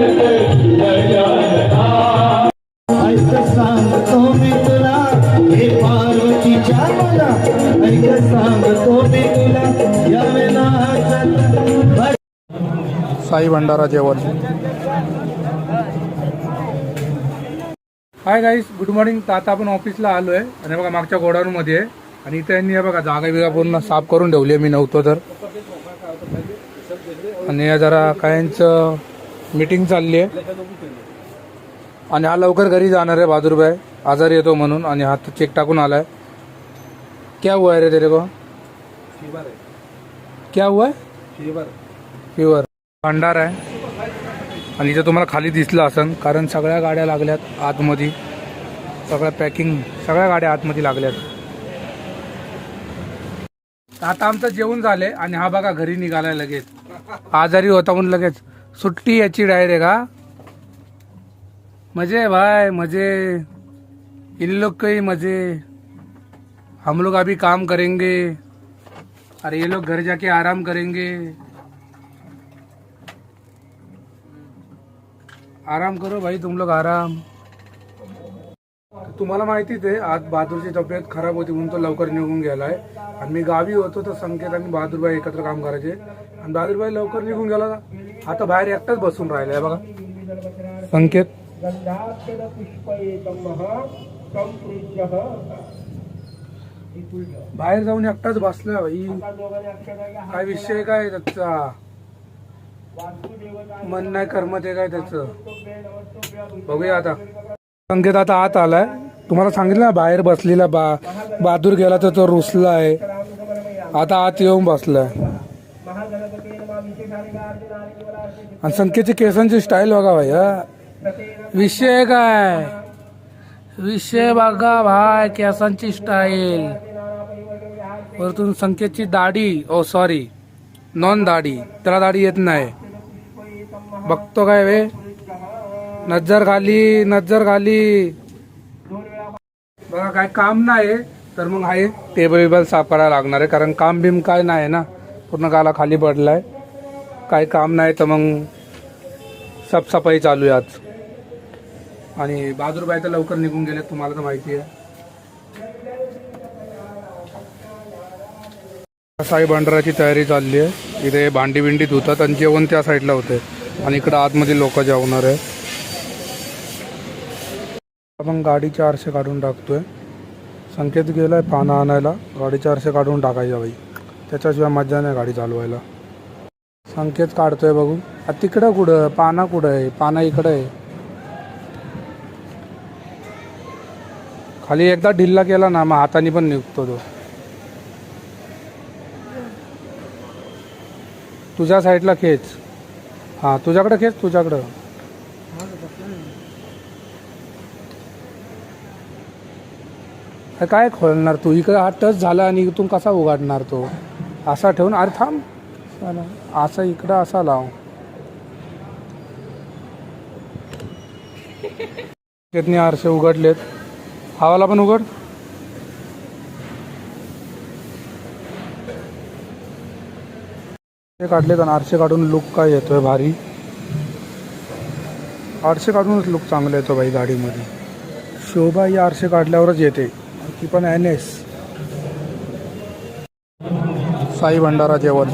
ऐक सांगतो मी तुला हे पार्वतीच्या मला. ऐक सांगतो मी तुला या वेळा साई भंडारा जेवण. हाय गाईस गुड मॉर्निंग तर आता आपण ऑफिसला आलो आहे आणि बघा मागच्या गोडाऊनमध्ये आहे. आणि इथे यांनी हे बघा जागा बिगा पूर्ण साफ करून ठेवली आहे. मी नव्हतो तर. आणि या जरा काहींचं मीटिंग चालली आहे. आणि हा लवकर घरी जाणार आहे बहादूरभाई आजारी येतो म्हणून आणि हा चेक टाकून आलाय. क्या हुआ है रे तेरे को? क्या हुआ है? फिवर भंडार आहे. आणि इथं तुम्हाला खाली दिसलं असन कारण सगळ्या गाड्या लागल्यात आतमध्ये. सगळ्या पॅकिंग सगळ्या गाड्या आतमध्ये लागल्यात. आता आमचं जेवण झालंय आणि हा बघा घरी निघालाय लगेच. आजारी होता म्हणून लगेच. सुट्टी याची डायरेक्ट हा? मजे भाई मजे. इन लोग के मजे. हम लोग अभी काम करेंगे. अरे ये लोग घर जाके आराम करेंगे. आराम करो भाई तुम लोग आराम. तुम्हाला माहितीच आहे आज बहादूरची तब्येत खराब होती म्हणून तो लवकर निघून गेलाय. आणि मी गावी होतो तर संकेत आणि बहादूरबाई एकत्र काम करायचे. आणि बहादूरबाई लवकर निघून गेला. आता बाहेर एकटाच बसून राहिलाय बघा. संकेत. बाहेर जाऊन एकटाच बसला भाई काय विषय काय त्याचा? मन नाही कर्मत आहे काय त्याचं? बघूया आता. संकेत आता आत आलाय. तुम्हाला सांगितलं ना बाहेर बसलेला बा बहादूर गेला तर तो रुसला आहे आता आत येऊन बसलाय. आणि संकेतची केसांची स्टाईल बघा भाई विषय काय? विषय बघा भाय केसांची स्टाईल वरतून संकेतची दाढी. ओ सॉरी नॉन दाढी. त्याला दाढी येत नाही. बघतो काय वे? नजर खाली नजर खाली. बघा काय काम नाही तर मग आहे टेबल बिबल साफ करायला लागणार आहे. कारण काम बिम काय नाही ना. पूर्ण गाला खाली पडलाय. काय काम नाही तर मग साफसफाई चालू आहे आज. आणि बहादूरबाई तर लवकर निघून गेले तुम्हाला तर माहिती आहे. साई भांडाराची तयारी चालली आहे. इथे भांडी बिंडी धुतात आणि जेवण त्या साईडला होते. आणि इकडं आतमध्ये लोक जेवणार आहे आपण गाडीचे आरसे काढून टाकतोय. संकेत गेलाय पानं आणायला. गाडीचे आरसे काढून टाकायच्या बाई. त्याच्याशिवाय मज्जा नाही गाडी चालवायला. संकेत काढतोय बघू तिकडं कुठं? पाना कुठं आहे? पाना इकडं आहे. खाली एकदा ढिल्ला केला ना मग हाताने पण निघतो तो. तुझ्या साईडला खेच. हां तुझ्याकडं खेच तुझ्याकडं. काय खोलणार तू? इकडे हा टच झाला आणि इथून कसा उघडणार तो? असा ठेवून अरे थांब. ना असं इकडं असा लाव कितने आरसे उघडलेत. हवाला पण उघड. ते काढलेत आणि आरसे काढून लुक काय येतोय भारी. आरसे काढूनच लुक चांगला येतो भाई गाडीमध्ये. शोभा ही आरसे काढल्यावरच येते. ती पण एन एस साई भंडारा जेवण.